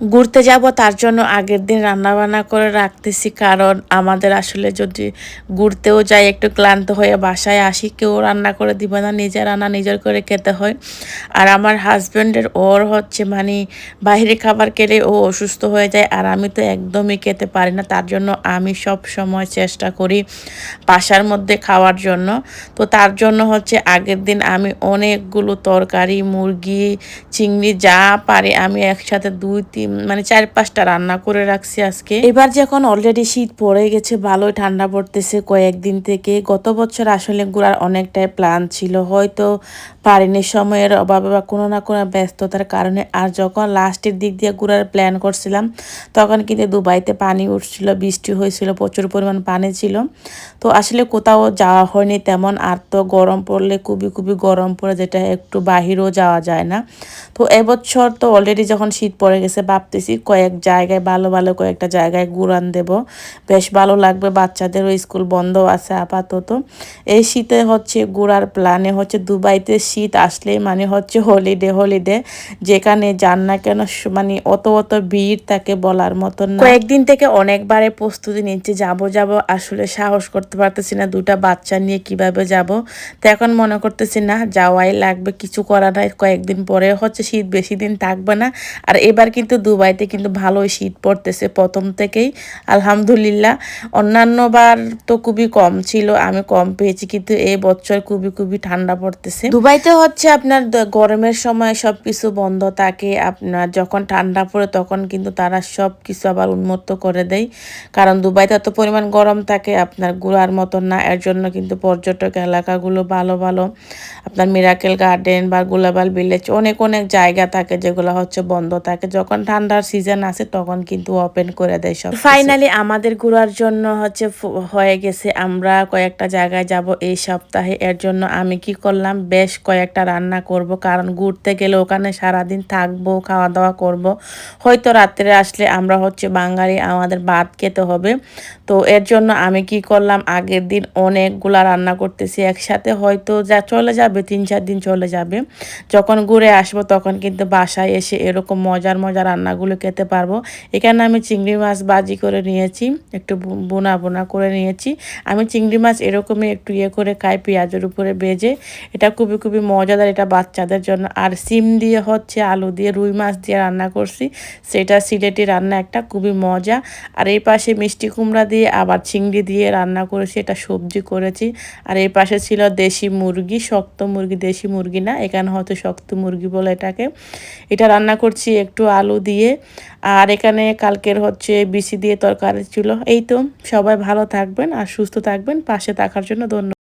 ঘুরতে যাব, তার জন্য আগের দিন রান্না বান্না করে রাখতেছি। কারণ আমাদের আসলে যদি ঘুরতেও যাই, একটু ক্লান্ত হয়ে বাসায় আসি, কেউ রান্না করে দিবে না, নিজের রান্না নিজের করে খেতে হয়। আর আমার হাজব্যান্ডের ওর হচ্ছে মানে বাইরে খাবার খেলে ও অসুস্থ হয়ে যায়, আর আমি তো একদমই খেতে পারি না। তার জন্য আমি সব সময় চেষ্টা করি বাসার মধ্যে খাওয়ার জন্য। তো তার জন্য হচ্ছে আগের দিন আমি অনেকগুলো তরকারি, মুরগি, চিংড়ি যা পারি, আমি একসাথে দুই, তিন মানে চার পাঁচটা রান্না করে রাখছি আজকে। এবার যখন অলরেডি শীত পড়ে গেছে, ভালোই ঠান্ডা পড়তেছে কয়েকদিন থেকে। গত বছর আসলে ঘোরার অনেকটাই প্ল্যান ছিল। হয়তো পারিনি সময়ের অভাবে বা কোনো না কোনো ব্যস্ততার কারণে। আর যখন লাস্টের দিক দিয়ে ঘোরার প্ল্যান করছিলাম, তখন কিন্তু দুবাইতে পানি উঠছিল, বৃষ্টি হয়েছিল, প্রচুর পরিমাণ পানি ছিল। তো আসলে কোথাও যাওয়া হয়নি তেমন। আর তো গরম পড়লে খুবই খুবই গরম পড়ে, যেটা একটু বাহিরেও যাওয়া যায় না। তো এবছর তো অলরেডি যখন শীত পড়ে গেছে ভাবতেছি কয়েক জায়গায়, ভালো ভালো কয়েকটা জায়গায় ঘুরান দেব। বেশ ভালো লাগবে বাচ্চাদেরও স্কুল বন্ধ আছে আপাতত। এই শীতে হচ্ছে ঘোরার প্ল্যানে হচ্ছে দুবাইতে শীত আসলে মানে হচ্ছে হলিডে হলিডে যেখানে যান না কেন মানে অত অত ভিড় থাকে বলার মতন কয়েকদিন থেকে অনেকবারে প্রস্তুতি নিচ্ছে, যাব যাব, আসলে সাহস করতে পারতেছি না দুটা বাচ্চা নিয়ে কীভাবে যাব। তো এখন মনে করতেছি না, যাওয়াই লাগবে, কিছু করা নাই, কয়েকদিন পরে হচ্ছে শীত বেশি দিন থাকবে না। আর এবার কিন্তু দুবাইতে কিন্তু ভালোই শীত পড়তেছে প্রথম থেকেই। আলহামদুলিল্লাহ। অন্যান্যবার তো খুবই কম ছিল, আমি কম পেয়েছি, কিন্তু এই বছর খুবই খুবই ঠান্ডা পড়তেছে। দুবাইতে হচ্ছে আপনার গরমের সময় সব কিছু বন্ধ থাকে, আপনার যখন ঠান্ডা পড়ে তখন কিন্তু তারা সব কিছু আবার উন্মুক্ত করে দেয়। কারণ দুবাইতে এত পরিমাণ গরম থাকে, আপনার গুড়ার মতন না, এর জন্য কিন্তু পর্যটক এলাকাগুলো ভালো ভালো। আপনার মিরাকেল গার্ডেন বা গোলাবাল ভিলেজ অনেক অনেক জায়গা থাকে যেগুলো হচ্ছে বন্ধ থাকে। যখন ঠান্ডার সিজন আছে, তখন কিন্তু ওপেন করে দেয় সব ফাইনালি আমাদের ঘোরার জন্য হচ্ছে হয়ে গেছে, আমরা কয়েকটা জায়গায় যাব এই সপ্তাহে। এর জন্য আমি কি করলাম, বেশ কয়েকটা রান্না করব, কারণ ঘুরতে গেলে ওখানে সারাদিন থাকব খাওয়া দাওয়া করব। হয়তো রাত্রে আসলে আমরা হচ্ছে বাঙালি, আমাদের ভাত খেতে হবে। তো এর জন্য আমি কি করলাম, আগের দিন অনেকগুলা রান্না করতেছি, একসাথে হয়তো যা চলে যাবে, তিন চার দিন চলে যাবে। যখন ঘুরে আসব, তখন কিন্তু বাসায় এসে এরকম মজার মজার রান্নাগুলো খেতে পারব। এখানে আমি চিংড়ি মাছ বাজি করে নিয়েছি, একটু বোনা বোনা করে নিয়েছি। আমি চিংড়ি মাছ এরকমই একটু ইয়ে করে খাই, পেঁয়াজের উপরে বেজে এটা খুবই খুবই মজাদার, এটা বাচ্চাদের জন্য। আর সিম দিয়ে হচ্ছে আলু দিয়ে, রুই মাছ দিয়ে রান্না করছি। সেটা সিলেটি রান্না একটা, খুবই মজা। আর এই পাশে মিষ্টি কুমড়া দিয়ে আবার চিংড়ি দিয়ে রান্না করেছি, এটা সবজি করেছি। আর এই পাশে ছিল দেশি মুরগি, শক্ত মুরগি, দেশি মুরগি না, এখানে হয়তো শক্ত মুরগি বলে এটাকে। এটা রান্না করছি একটু আলু দিয়ে। আর এখানে কালকের হচ্ছে বিসি দিয়ে তরকারি ছিল। এই তো, সবাই ভালো থাকবেন আর সুস্থ থাকবেন। পাশে থাকার জন্য ধন্যবাদ।